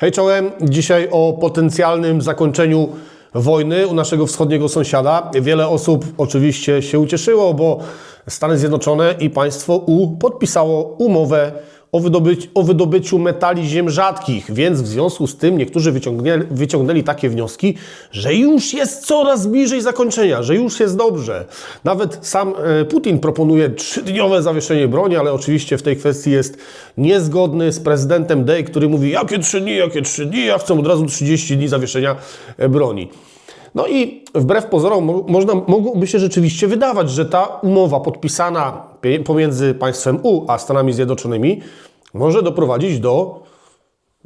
Hej czołem, dzisiaj o potencjalnym zakończeniu wojny u naszego wschodniego sąsiada. Wiele osób oczywiście się ucieszyło, bo Stany Zjednoczone i państwo U podpisało umowę o, o wydobyciu metali ziem rzadkich, więc w związku z tym niektórzy wyciągnęli, wyciągnęli takie wnioski, że już jest coraz bliżej zakończenia, że już jest dobrze. Nawet sam e, Putin proponuje trzydniowe zawieszenie broni, ale oczywiście w tej kwestii jest niezgodny z prezydentem Day, który mówi jakie trzy dni, jakie trzy dni, ja chcę od razu 30 dni zawieszenia e, broni. No i wbrew pozorom mo- można, mogłoby się rzeczywiście wydawać, że ta umowa podpisana pomiędzy państwem U a Stanami Zjednoczonymi może doprowadzić do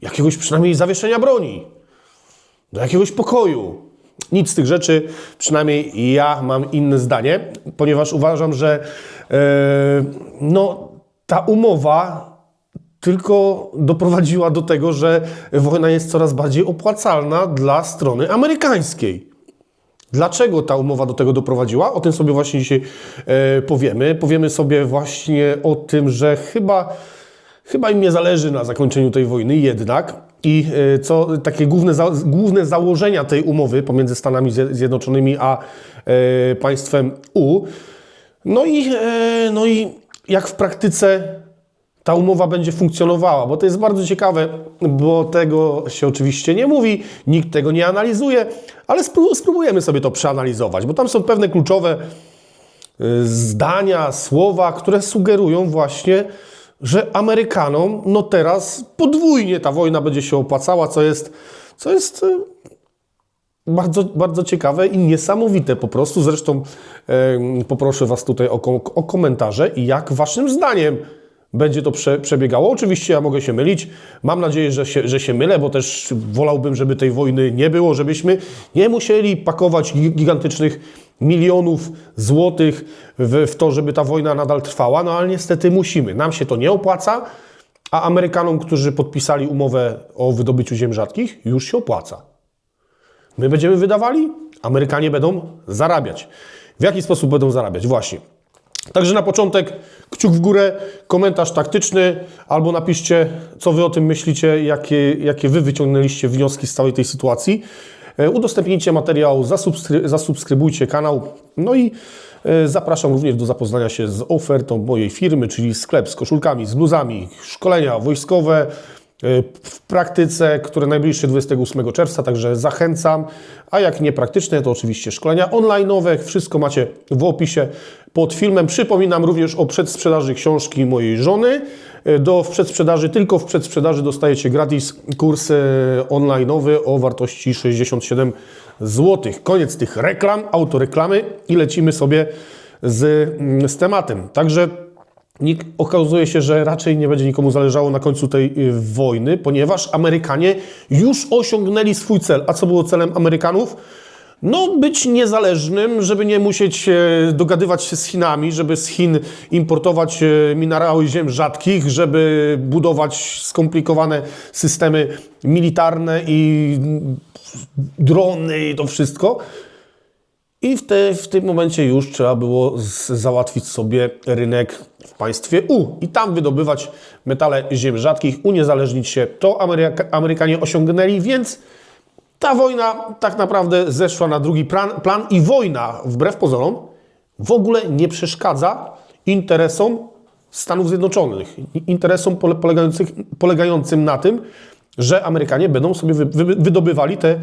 jakiegoś przynajmniej zawieszenia broni, do jakiegoś pokoju. Nic z tych rzeczy, przynajmniej ja mam inne zdanie, ponieważ uważam, że e, no, ta umowa tylko doprowadziła do tego, że wojna jest coraz bardziej opłacalna dla strony amerykańskiej. Dlaczego ta umowa do tego doprowadziła? O tym sobie właśnie dzisiaj e, powiemy. Powiemy sobie właśnie o tym, że chyba, chyba im nie zależy na zakończeniu tej wojny jednak. I e, co takie główne, za, główne założenia tej umowy pomiędzy Stanami Zje- Zjednoczonymi a e, państwem U. No i, e, no i jak w praktyce ta umowa będzie funkcjonowała, bo to jest bardzo ciekawe, bo tego się oczywiście nie mówi, nikt tego nie analizuje, ale spró- spróbujemy sobie to przeanalizować, bo tam są pewne kluczowe y, zdania, słowa, które sugerują właśnie, że Amerykanom no teraz podwójnie ta wojna będzie się opłacała, co jest, co jest y, bardzo, bardzo ciekawe i niesamowite po prostu. Zresztą em, poproszę Was tutaj o, o komentarze i jak Waszym zdaniem będzie to prze, przebiegało. Oczywiście ja mogę się mylić. Mam nadzieję, że się, że się mylę, bo też wolałbym, żeby tej wojny nie było, żebyśmy nie musieli pakować gi- gigantycznych milionów złotych w, w to, żeby ta wojna nadal trwała, no ale niestety musimy. Nam się to nie opłaca, a Amerykanom, którzy podpisali umowę o wydobyciu ziem rzadkich, już się opłaca. My będziemy wydawali, Amerykanie będą zarabiać. W jaki sposób będą zarabiać? Właśnie. Także na początek kciuk w górę, komentarz taktyczny, albo napiszcie, co wy o tym myślicie, jakie, jakie wy wyciągnęliście wnioski z całej tej sytuacji. E, Udostępnijcie materiał, zasubskry, zasubskrybujcie kanał. No i e, zapraszam również do zapoznania się z ofertą mojej firmy, czyli sklep z koszulkami, z bluzami, szkolenia wojskowe, w praktyce, które najbliższe 28 czerwca, także zachęcam. A jak niepraktyczne, to oczywiście szkolenia online'owe. Wszystko macie w opisie pod filmem. Przypominam również o przedsprzedaży książki mojej żony. Do w przedsprzedaży, tylko w przedsprzedaży dostajecie gratis kurs e, online'owy o wartości 67 zł. Koniec tych reklam, autoreklamy i lecimy sobie z, mm, z tematem. Także Nik- okazuje się, że raczej nie będzie nikomu zależało na końcu tej y, wojny, ponieważ Amerykanie już osiągnęli swój cel. A co było celem Amerykanów? No, być niezależnym, żeby nie musieć e, dogadywać się z Chinami, żeby z Chin importować e, minerały ziem rzadkich, żeby budować skomplikowane systemy militarne i drony i to wszystko. I w, te, w tym momencie już trzeba było z, załatwić sobie rynek w państwie U i tam wydobywać metale ziem rzadkich, uniezależnić się. To Ameryka, Amerykanie osiągnęli, więc ta wojna tak naprawdę zeszła na drugi plan, plan i wojna, wbrew pozorom, w ogóle nie przeszkadza interesom Stanów Zjednoczonych. Interesom polegającym na tym, że Amerykanie będą sobie wy, wy, wydobywali te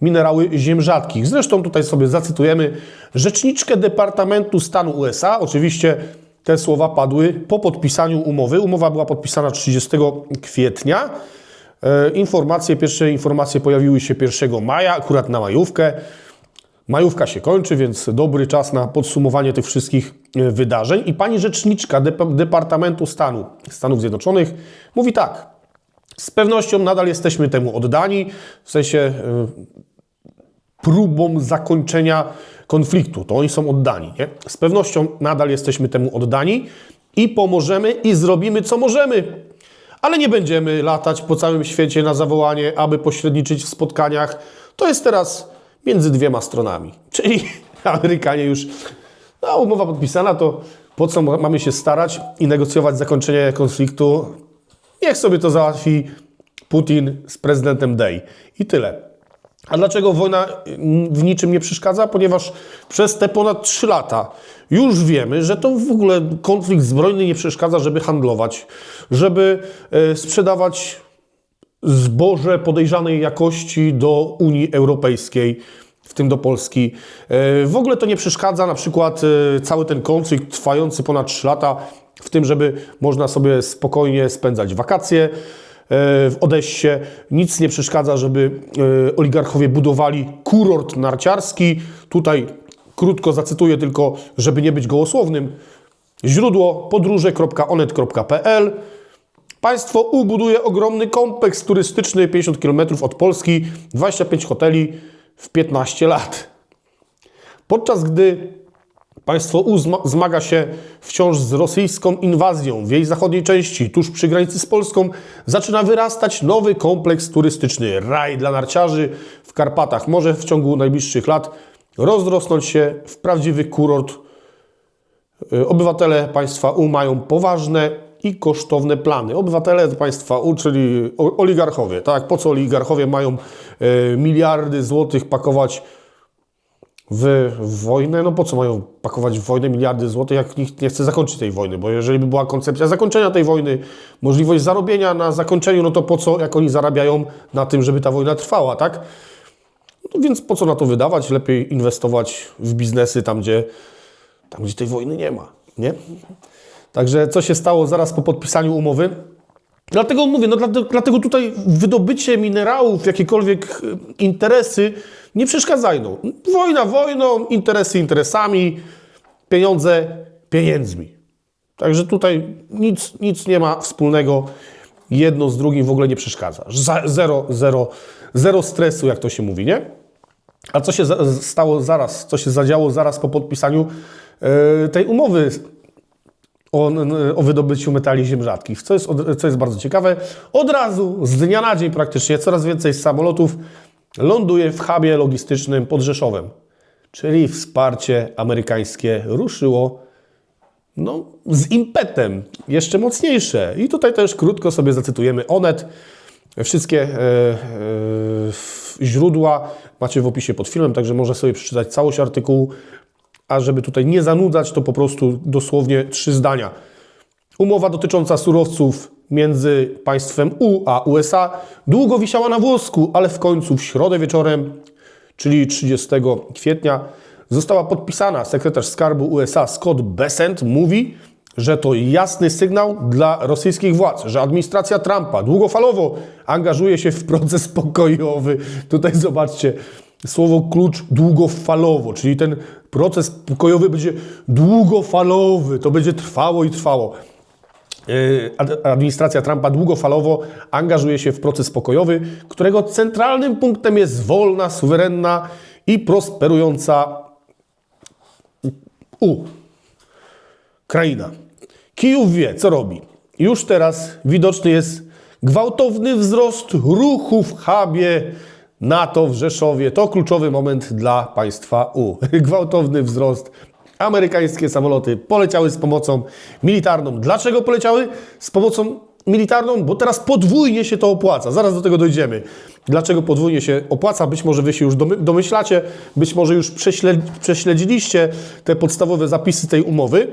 minerały ziem rzadkich. Zresztą tutaj sobie zacytujemy rzeczniczkę Departamentu Stanu USA. Oczywiście te słowa padły po podpisaniu umowy. Umowa była podpisana 30 kwietnia. E, Informacje, pierwsze informacje pojawiły się 1 maja, akurat na majówkę. Majówka się kończy, więc dobry czas na podsumowanie tych wszystkich e, wydarzeń. I pani rzeczniczka Dep- Departamentu Stanu Stanów Zjednoczonych mówi tak. Z pewnością nadal jesteśmy temu oddani, w sensie e, próbą zakończenia konfliktu. To oni są oddani. Nie? Z pewnością nadal jesteśmy temu oddani i pomożemy i zrobimy co możemy. Ale nie będziemy latać po całym świecie na zawołanie, aby pośredniczyć w spotkaniach. To jest teraz między dwiema stronami. Czyli Amerykanie już, no umowa podpisana, to po co ma- mamy się starać i negocjować zakończenie konfliktu? Niech sobie to załatwi Putin z prezydentem Day. I tyle. A dlaczego wojna mm, w niczym nie przeszkadza? Ponieważ przez te ponad 3 lata już wiemy, że to w ogóle konflikt zbrojny nie przeszkadza, żeby handlować, żeby e, sprzedawać zboże podejrzanej jakości do Unii Europejskiej, w tym do Polski. E, W ogóle to nie przeszkadza na przykład e, cały ten konflikt trwający ponad 3 lata w tym, żeby można sobie spokojnie spędzać wakacje w Odessie. Nic nie przeszkadza, żeby e, oligarchowie budowali kurort narciarski. Tutaj krótko zacytuję tylko, żeby nie być gołosłownym. Źródło podróże.onet.pl Państwo U buduje ogromny kompleks turystyczny 50 km od Polski, 25 hoteli w 15 lat. Podczas gdy państwo U zma- zmaga się wciąż z rosyjską inwazją w jej zachodniej części, tuż przy granicy z Polską, zaczyna wyrastać nowy kompleks turystyczny, raj dla narciarzy w Karpatach. Może w ciągu najbliższych lat rozrosnąć się w prawdziwy kurort Y, Obywatele państwa U mają poważne i kosztowne plany. Obywatele państwa U, czyli oligarchowie, tak? Po co oligarchowie mają e, miliardy złotych pakować w, wojnę? No po co mają pakować w wojnę miliardy złotych, jak nikt nie chce zakończyć tej wojny? Bo jeżeli by była koncepcja zakończenia tej wojny, możliwość zarobienia na zakończeniu, no to po co, jak oni zarabiają na tym, żeby ta wojna trwała, tak? No więc po co na to wydawać? Lepiej inwestować w biznesy tam, gdzie tam, gdzie tej wojny nie ma, nie? Także co się stało zaraz po podpisaniu umowy? Dlatego mówię, no dlatego, dlatego tutaj wydobycie minerałów, jakiekolwiek e, interesy nie przeszkadzają. Wojna wojną, interesy interesami, pieniądze pieniędzmi. Także tutaj nic, nic nie ma wspólnego, jedno z drugim w ogóle nie przeszkadza. Za- Zero, zero, zero stresu, jak to się mówi, nie? A co się stało zaraz, co się zadziało zaraz po podpisaniu e, tej umowy o, o wydobyciu metali ziem rzadkich? Co jest, co jest bardzo ciekawe, od razu, z dnia na dzień praktycznie, coraz więcej samolotów ląduje w hubie logistycznym pod Rzeszowem. Czyli wsparcie amerykańskie ruszyło no, z impetem, jeszcze mocniejsze. I tutaj też krótko sobie zacytujemy Onet. Wszystkie e, e, źródła macie w opisie pod filmem, także można sobie przeczytać całość artykułu. A żeby tutaj nie zanudzać, to po prostu dosłownie trzy zdania. Umowa dotycząca surowców między państwem U a USA długo wisiała na włosku, ale w końcu w środę wieczorem, czyli 30 kwietnia, została podpisana. Sekretarz Skarbu USA Scott Bessent mówi, że to jasny sygnał dla rosyjskich władz, że administracja Trumpa długofalowo angażuje się w proces pokojowy. Tutaj zobaczcie słowo klucz długofalowo, czyli ten proces pokojowy będzie długofalowy, to będzie trwało i trwało. Ad- administracja Trumpa długofalowo angażuje się w proces pokojowy, którego centralnym punktem jest wolna, suwerenna i prosperująca U. Kraina. Kijów wie, co robi. Już teraz widoczny jest gwałtowny wzrost ruchu w hubie NATO w Rzeszowie. To kluczowy moment dla państwa U. Gwałtowny wzrost. Amerykańskie samoloty poleciały z pomocą militarną. Dlaczego poleciały z pomocą militarną? Bo teraz podwójnie się to opłaca. Zaraz do tego dojdziemy. Dlaczego podwójnie się opłaca? Być może Wy się już domy- domyślacie, być może już prześled- prześledziliście te podstawowe zapisy tej umowy.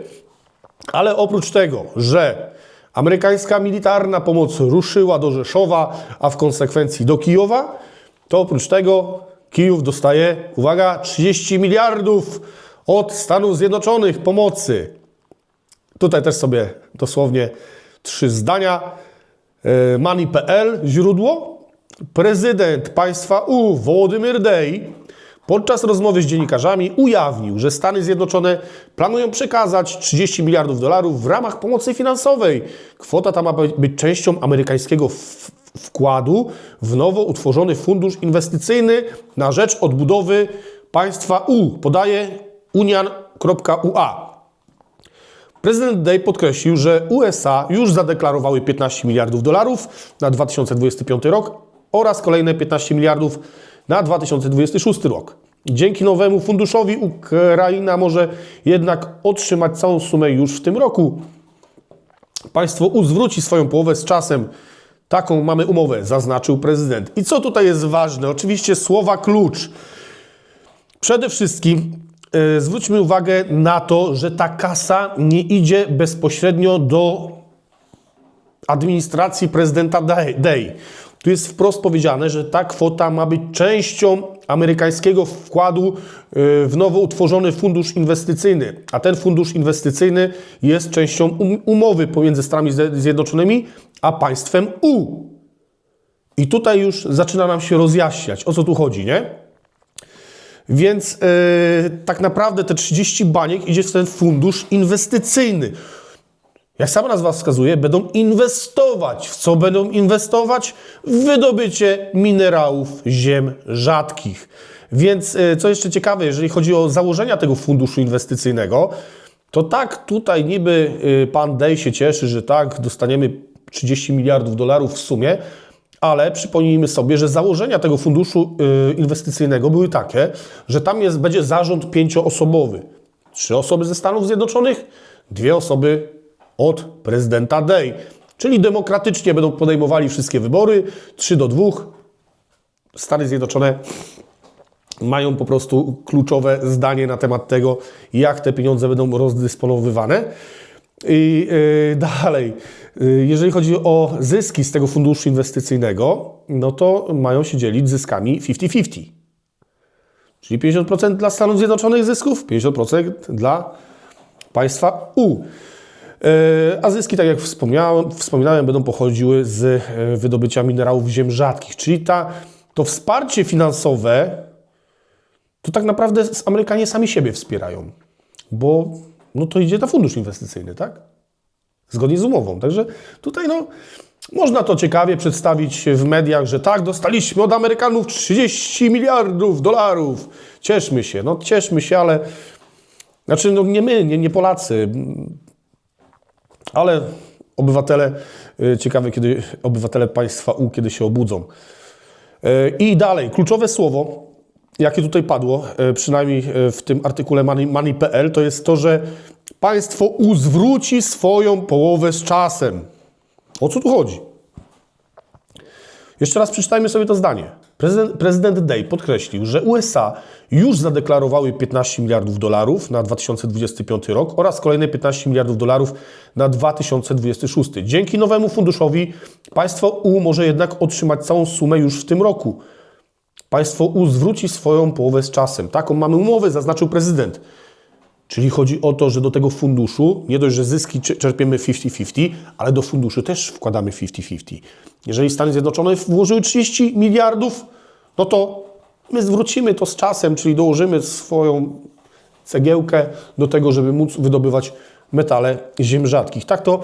Ale oprócz tego, że amerykańska militarna pomoc ruszyła do Rzeszowa, a w konsekwencji do Kijowa, to oprócz tego Kijów dostaje, uwaga, 30 miliardów od Stanów Zjednoczonych pomocy. Tutaj też sobie dosłownie trzy zdania. E, Money.pl, źródło. Prezydent państwa U, Wołodymyr Dej, podczas rozmowy z dziennikarzami ujawnił, że Stany Zjednoczone planują przekazać 30 miliardów dolarów w ramach pomocy finansowej. Kwota ta ma być częścią amerykańskiego wkładu w nowo utworzony fundusz inwestycyjny na rzecz odbudowy państwa U, podaje unian.ua. Prezydent Day podkreślił, że USA już zadeklarowały 15 miliardów dolarów na 2025 rok oraz kolejne 15 miliardów na 2026 rok. Dzięki nowemu funduszowi Ukraina może jednak otrzymać całą sumę już w tym roku. Państwo U zwróci swoją połowę z czasem. Taką mamy umowę, zaznaczył prezydent. I co tutaj jest ważne? Oczywiście słowa klucz. Przede wszystkim e, zwróćmy uwagę na to, że ta kasa nie idzie bezpośrednio do administracji prezydenta Day. Tu jest wprost powiedziane, że ta kwota ma być częścią amerykańskiego wkładu y, w nowo utworzony fundusz inwestycyjny. A ten fundusz inwestycyjny jest częścią um- umowy pomiędzy Stanami Zje- Zjednoczonymi a państwem U. I tutaj już zaczyna nam się rozjaśniać, o co tu chodzi, nie? Więc yy, tak naprawdę te 30 baniek idzie w ten fundusz inwestycyjny. Jak sama nazwa wskazuje, będą inwestować. W co będą inwestować? W wydobycie minerałów ziem rzadkich. Więc y, co jeszcze ciekawe, jeżeli chodzi o założenia tego funduszu inwestycyjnego, to tak tutaj niby y, pan Day się cieszy, że tak, dostaniemy 30 miliardów dolarów w sumie, ale przypomnijmy sobie, że założenia tego funduszu y, inwestycyjnego były takie, że tam jest, będzie zarząd pięcioosobowy. Trzy osoby ze Stanów Zjednoczonych, dwie osoby od prezydenta Day. Czyli demokratycznie będą podejmowali wszystkie wybory, 3 do 2. Stany Zjednoczone mają po prostu kluczowe zdanie na temat tego, jak te pieniądze będą rozdysponowywane. I yy, dalej, yy, jeżeli chodzi o zyski z tego funduszu inwestycyjnego, no to mają się dzielić zyskami 50-50. Czyli 50% dla Stanów Zjednoczonych zysków, 50% dla państwa U. E, A zyski, tak jak wspomniałem, wspominałem, będą pochodziły z e, wydobycia minerałów ziem rzadkich. Czyli ta, to wsparcie finansowe to tak naprawdę Amerykanie sami siebie wspierają, bo no to idzie na fundusz inwestycyjny, tak? Zgodnie z umową. Także tutaj no, można to ciekawie przedstawić w mediach, że tak, dostaliśmy od Amerykanów 30 miliardów dolarów. Cieszmy się, no cieszmy się, ale znaczy no nie my, nie, nie Polacy. Ale obywatele, y, ciekawe kiedy obywatele państwa U kiedy się obudzą. Y, I dalej, kluczowe słowo, jakie tutaj padło, y, przynajmniej y, w tym artykule Money- Money.pl, to jest to, że państwo U zwróci swoją połowę z czasem. O co tu chodzi? Jeszcze raz przeczytajmy sobie to zdanie. Prezydent, prezydent Day podkreślił, że USA już zadeklarowały 15 miliardów dolarów na 2025 rok oraz kolejne 15 miliardów dolarów na 2026. Dzięki nowemu funduszowi państwo U może jednak otrzymać całą sumę już w tym roku. Państwo U zwróci swoją połowę z czasem. Taką mamy umowę, zaznaczył prezydent. Czyli chodzi o to, że do tego funduszu nie dość, że zyski cze- czerpiemy 50-50, ale do funduszu też wkładamy 50-50. Jeżeli Stany Zjednoczone włożyły 30 miliardów, no to my zwrócimy to z czasem, czyli dołożymy swoją cegiełkę do tego, żeby móc wydobywać metale ziem rzadkich. Tak to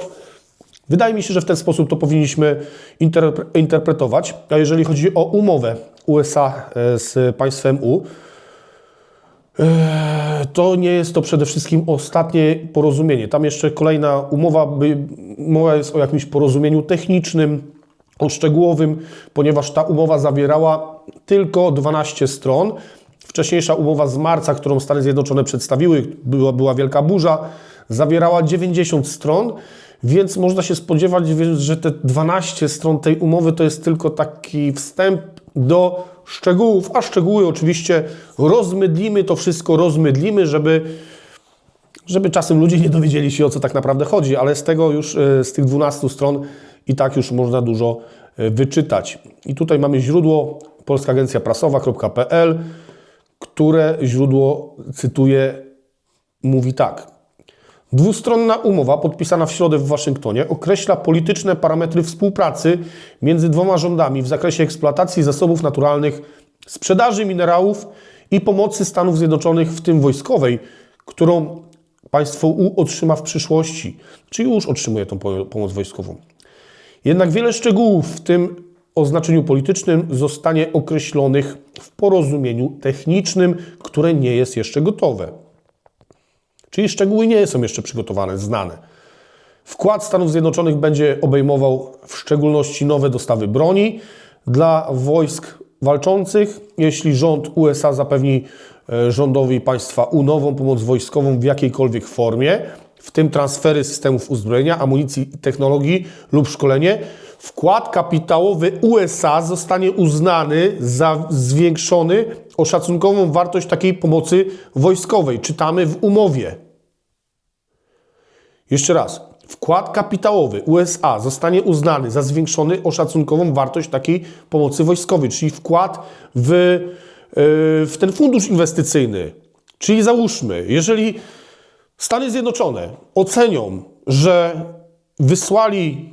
wydaje mi się, że w ten sposób to powinniśmy interpre- interpretować. A jeżeli chodzi o umowę USA e, z państwem U, to nie jest to przede wszystkim ostatnie porozumienie. Tam jeszcze kolejna umowa, mowa jest o jakimś porozumieniu technicznym, o szczegółowym, ponieważ ta umowa zawierała tylko 12 stron. Wcześniejsza umowa z marca, którą Stany Zjednoczone przedstawiły, była, była wielka burza, zawierała 90 stron, więc można się spodziewać, że te 12 stron tej umowy to jest tylko taki wstęp do szczegółów, a szczegóły oczywiście rozmydlimy, to wszystko rozmydlimy, żeby, żeby czasem ludzie nie dowiedzieli się o co tak naprawdę chodzi, ale z tego już, e, z tych 12 stron i tak już można dużo e, wyczytać. I tutaj mamy źródło polska agencja prasowa.pl, które źródło, cytuję, mówi tak. Dwustronna umowa podpisana w środę w Waszyngtonie określa polityczne parametry współpracy między dwoma rządami w zakresie eksploatacji zasobów naturalnych, sprzedaży minerałów i pomocy Stanów Zjednoczonych, w tym wojskowej, którą państwo U otrzyma w przyszłości, czy już otrzymuje tą po- pomoc wojskową. Jednak wiele szczegółów, w tym o znaczeniu politycznym, zostanie określonych w porozumieniu technicznym, które nie jest jeszcze gotowe. Czyli szczegóły nie są jeszcze przygotowane, znane. Wkład Stanów Zjednoczonych będzie obejmował w szczególności nowe dostawy broni dla wojsk walczących, jeśli rząd USA zapewni e, rządowi państwa U nową pomoc wojskową w jakiejkolwiek formie, w tym transfery systemów uzbrojenia, amunicji i technologii lub szkolenie. Wkład kapitałowy USA zostanie uznany za zwiększony o szacunkową wartość takiej pomocy wojskowej. Czytamy w umowie. Jeszcze raz. Wkład kapitałowy USA zostanie uznany za zwiększony o szacunkową wartość takiej pomocy wojskowej, czyli wkład w, yy, w ten fundusz inwestycyjny. Czyli załóżmy, jeżeli Stany Zjednoczone ocenią, że wysłali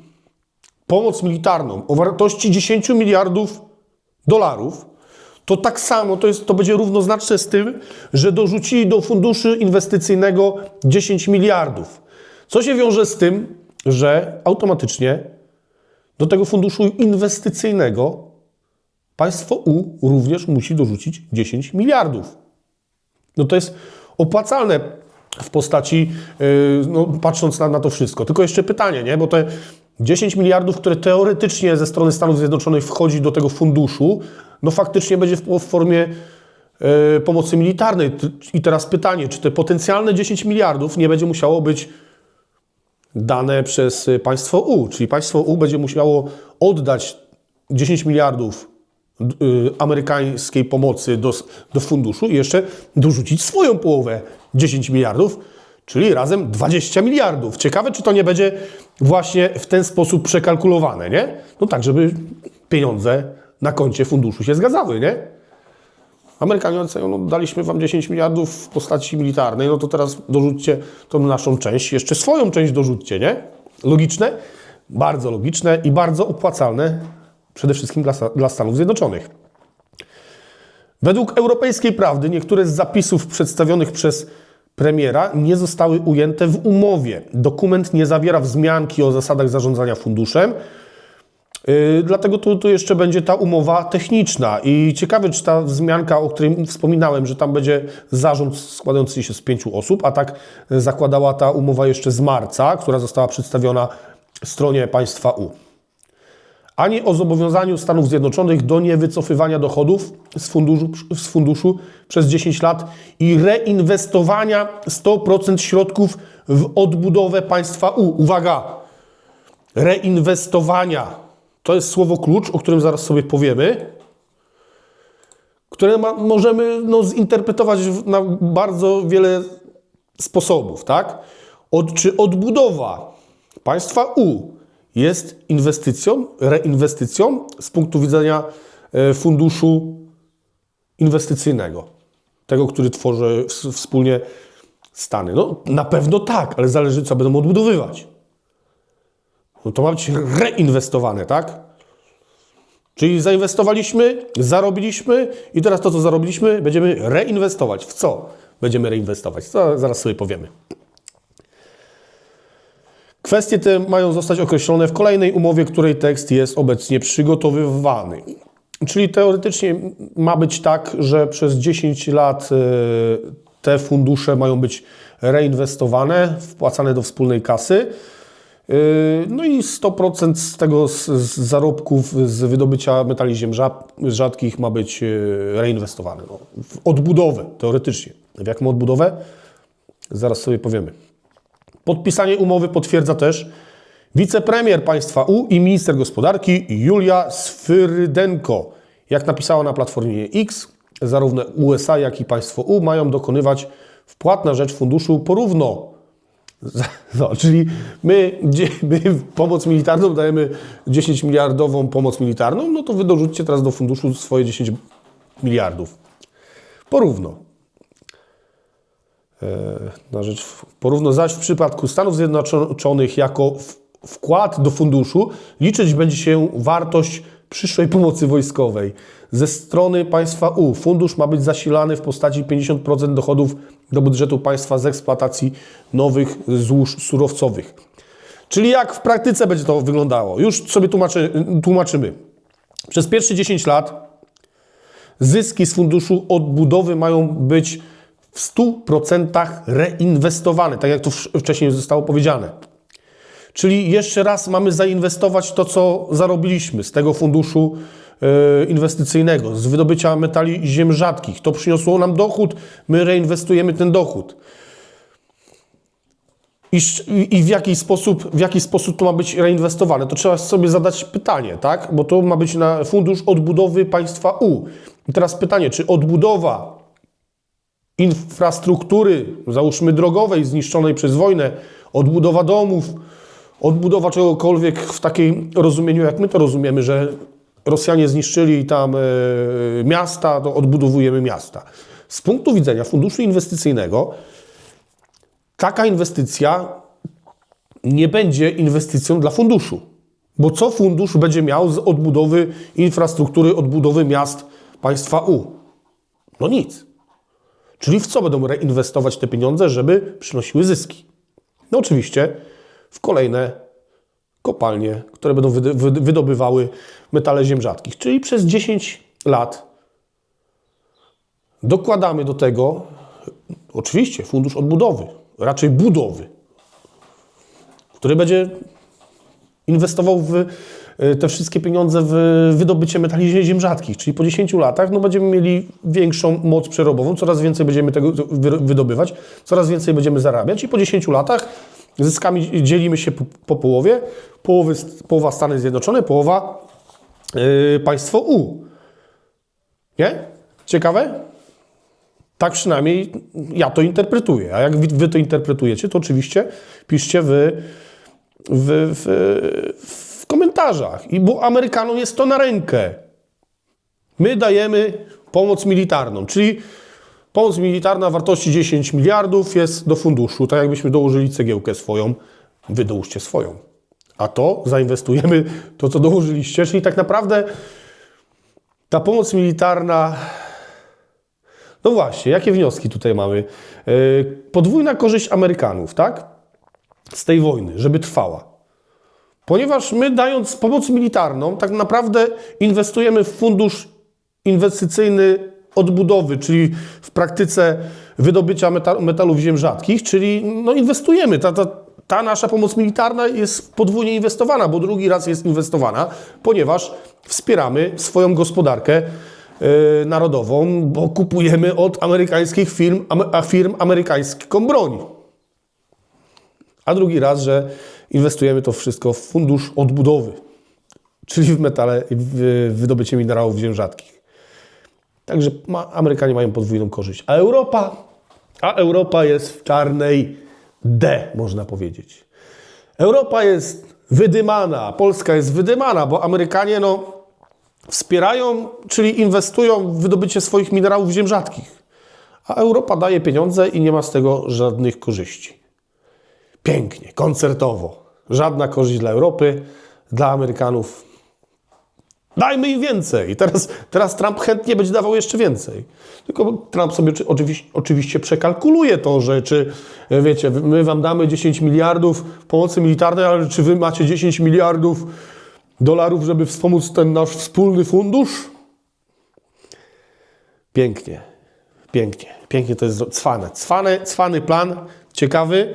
pomoc militarną o wartości 10 miliardów dolarów, to tak samo to, jest, to będzie równoznaczne z tym, że dorzucili do funduszu inwestycyjnego 10 miliardów. Co się wiąże z tym, że automatycznie do tego funduszu inwestycyjnego państwo U również musi dorzucić 10 miliardów. No to jest opłacalne w postaci, yy, no, patrząc na, na to wszystko. Tylko jeszcze pytanie, nie? bo te 10 miliardów, które teoretycznie ze strony Stanów Zjednoczonych wchodzi do tego funduszu, no faktycznie będzie w, formie yy, pomocy militarnej. I teraz pytanie, czy te potencjalne 10 miliardów nie będzie musiało być dane przez państwo U, czyli państwo U będzie musiało oddać 10 miliardów y, amerykańskiej pomocy do, do funduszu i jeszcze dorzucić swoją połowę 10 miliardów, czyli razem 20 miliardów. Ciekawe, czy to nie będzie właśnie w ten sposób przekalkulowane, nie? No tak, żeby pieniądze na koncie funduszu się zgadzały, nie? Amerykanie no daliśmy wam 10 miliardów w postaci militarnej, no to teraz dorzućcie tą naszą część, jeszcze swoją część dorzućcie, nie? Logiczne? Bardzo logiczne i bardzo opłacalne przede wszystkim dla, dla Stanów Zjednoczonych. Według Europejskiej Prawdy niektóre z zapisów przedstawionych przez premiera nie zostały ujęte w umowie. Dokument nie zawiera wzmianki o zasadach zarządzania funduszem, Yy, dlatego tu, tu jeszcze będzie ta umowa techniczna i ciekawe, czy ta wzmianka, o której wspominałem, że tam będzie zarząd składający się z pięciu osób, a tak zakładała ta umowa jeszcze z marca, która została przedstawiona stronie państwa U. Ani o zobowiązaniu Stanów Zjednoczonych do niewycofywania dochodów z funduszu, z funduszu przez 10 lat i reinwestowania 100% środków w odbudowę państwa U. Uwaga! Reinwestowania to jest słowo klucz, o którym zaraz sobie powiemy, które ma, możemy no, zinterpretować na bardzo wiele sposobów, tak? Od, czy odbudowa państwa U jest inwestycją, reinwestycją z punktu widzenia e, funduszu inwestycyjnego, tego, który tworzy wspólnie Stany. No, na pewno tak, ale zależy, co będą odbudowywać. No to ma być reinwestowane, tak? Czyli zainwestowaliśmy, zarobiliśmy i teraz to, co zarobiliśmy, będziemy reinwestować. W co będziemy reinwestować? Co zaraz sobie powiemy. Kwestie te mają zostać określone w kolejnej umowie, której tekst jest obecnie przygotowywany. Czyli teoretycznie ma być tak, że przez 10 lat e, te fundusze mają być reinwestowane, wpłacane do wspólnej kasy. Yy, no i 100% z tego z, z zarobków z wydobycia metali ziem rzadkich ma być yy, reinwestowane. No, w odbudowę, teoretycznie. W jaką odbudowę? Zaraz sobie powiemy. Podpisanie umowy potwierdza też wicepremier państwa U i minister gospodarki Julia Sfyrydenko. Jak napisała na platformie X, zarówno USA, jak i państwo U mają dokonywać wpłat na rzecz funduszu porówno no, czyli my, my pomoc militarną dajemy 10 miliardową pomoc militarną, no to wy dorzućcie teraz do funduszu swoje 10 miliardów. Porówno. E, na rzecz, porówno zaś w przypadku Stanów Zjednoczonych jako wkład do funduszu liczyć będzie się wartość przyszłej pomocy wojskowej. Ze strony państwa U fundusz ma być zasilany w postaci 50% dochodów do budżetu państwa z eksploatacji nowych złóż surowcowych. Czyli jak w praktyce będzie to wyglądało? Już sobie tłumaczy, tłumaczymy. Przez pierwsze 10 lat zyski z funduszu odbudowy mają być w 100% reinwestowane, tak jak to wcześniej zostało powiedziane. Czyli jeszcze raz mamy zainwestować to, co zarobiliśmy z tego funduszu e, inwestycyjnego, z wydobycia metali ziem rzadkich. To przyniosło nam dochód, my reinwestujemy ten dochód. i i w, jaki sposób, w jaki sposób to ma być reinwestowane, to trzeba sobie zadać pytanie, tak? Bo to ma być na fundusz odbudowy państwa U. I teraz pytanie, czy odbudowa infrastruktury, załóżmy drogowej, zniszczonej przez wojnę, odbudowa domów, odbudowa czegokolwiek w takim rozumieniu, jak my to rozumiemy, że Rosjanie zniszczyli tam e, miasta, to odbudowujemy miasta. Z punktu widzenia funduszu inwestycyjnego, taka inwestycja nie będzie inwestycją dla funduszu. Bo co fundusz będzie miał z odbudowy infrastruktury, odbudowy miast państwa U? No nic. Czyli w co będą reinwestować te pieniądze, żeby przynosiły zyski? No oczywiście w kolejne kopalnie, które będą wydobywały metale ziem rzadkich. Czyli przez 10 lat dokładamy do tego oczywiście fundusz odbudowy, raczej budowy, który będzie inwestował w te wszystkie pieniądze w wydobycie metali ziem rzadkich. Czyli po 10 latach no, będziemy mieli większą moc przerobową, coraz więcej będziemy tego wy- wydobywać, coraz więcej będziemy zarabiać i po 10 latach zyskami dzielimy się po, po połowie. Połowy, połowa Stany Zjednoczone, połowa yy, państwo U. Nie? Ciekawe? Tak przynajmniej ja to interpretuję. A jak wy, to interpretujecie, to oczywiście piszcie wy w, w, w I bo Amerykanom jest to na rękę. My dajemy pomoc militarną, czyli pomoc militarna wartości 10 miliardów jest do funduszu. Tak jakbyśmy dołożyli cegiełkę swoją, wy dołóżcie swoją. A to zainwestujemy to, co dołożyliście. Czyli tak naprawdę ta pomoc militarna no właśnie, jakie wnioski tutaj mamy? Yy, Podwójna korzyść Amerykanów, tak? Z tej wojny, żeby trwała. Ponieważ my dając pomoc militarną, tak naprawdę inwestujemy w fundusz inwestycyjny odbudowy, czyli w praktyce wydobycia meta- metalów ziem rzadkich, czyli no inwestujemy. Ta, ta, ta nasza pomoc militarna jest podwójnie inwestowana, bo drugi raz jest inwestowana, ponieważ wspieramy swoją gospodarkę yy, narodową, bo kupujemy od amerykańskich firm, a firm amerykańską broń. A drugi raz, że inwestujemy to wszystko w fundusz odbudowy, czyli w metale, w wydobycie minerałów ziem rzadkich. Także Amerykanie mają podwójną korzyść. A Europa? A Europa jest w czarnej D, można powiedzieć. Europa jest wydymana, Polska jest wydymana, bo Amerykanie no, wspierają, czyli inwestują w wydobycie swoich minerałów ziem rzadkich. A Europa daje pieniądze i nie ma z tego żadnych korzyści. Pięknie, koncertowo. Żadna korzyść dla Europy, dla Amerykanów. Dajmy im więcej. Teraz, teraz Trump chętnie będzie dawał jeszcze więcej. Tylko Trump sobie czy- oczywiście, oczywiście przekalkuluje to, że czy, wiecie, my wam damy 10 miliardów pomocy militarnej, ale czy wy macie 10 miliardów dolarów, żeby wspomóc ten nasz wspólny fundusz? Pięknie. Pięknie. Pięknie to jest cwane. Cwane, cwany plan, ciekawy.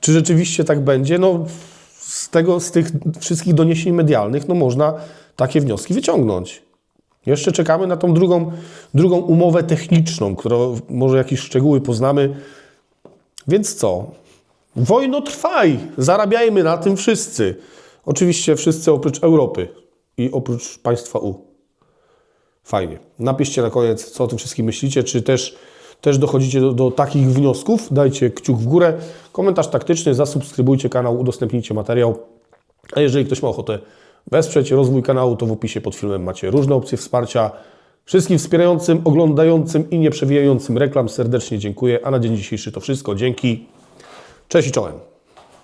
Czy rzeczywiście tak będzie? No, z tego, z tych wszystkich doniesień medialnych, no można takie wnioski wyciągnąć. Jeszcze czekamy na tą drugą, drugą umowę techniczną, którą może jakieś szczegóły poznamy. Więc co? Wojno trwaj! Zarabiajmy na tym wszyscy. Oczywiście wszyscy oprócz Europy i oprócz państwa U. Fajnie. Napiszcie na koniec, co o tym wszystkim myślicie. Czy też, też dochodzicie do, do takich wniosków? Dajcie kciuk w górę. Komentarz taktyczny, zasubskrybujcie kanał, udostępnijcie materiał. A jeżeli ktoś ma ochotę wesprzeć rozwój kanału, to w opisie pod filmem macie różne opcje wsparcia. Wszystkim wspierającym, oglądającym i nie przewijającym reklam serdecznie dziękuję. A na dzień dzisiejszy to wszystko. Dzięki. Cześć i czołem.